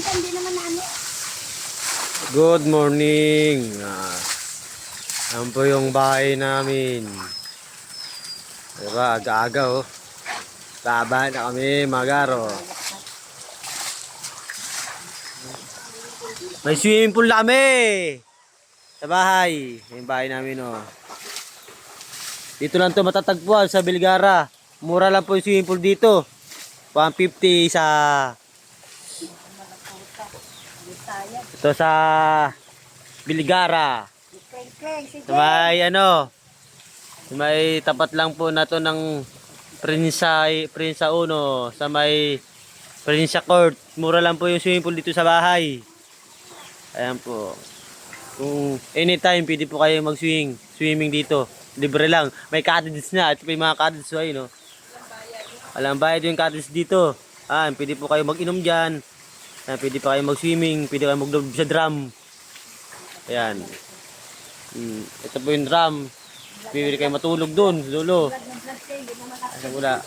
minsan naman na ano. Good morning. Ah, yan po yung bahay namin. Diba, aga-aga oh. Taba na kami, magaro. May swimming pool na kami. Sa bahay. Yung bahay namin oh. Dito lang to matatagpuan sa Bilgara. Mura lang po yung swimming pool dito. 150 sa ito sa sige. Sa may ano, may tapat lang po na to ng Prinsa, Prinsa Uno, sa may Prinsa Court. Mura lang po yung swimming pool dito sa bahay. Ayan po. Kung anytime, pwede po kayo mag-swing, swimming dito. Libre lang. May cottages na. At may mga cottages ay, no? Alam bayad yung cottage dito. Ah, pwede po kayo mag-inom diyan. Ah, pwede pa kayo mag-swimming, pwede kayo mag sa drum. Ayan. Hmm, ito po yung drum. Pwede kayo matulog doon, lolo. Asa wala.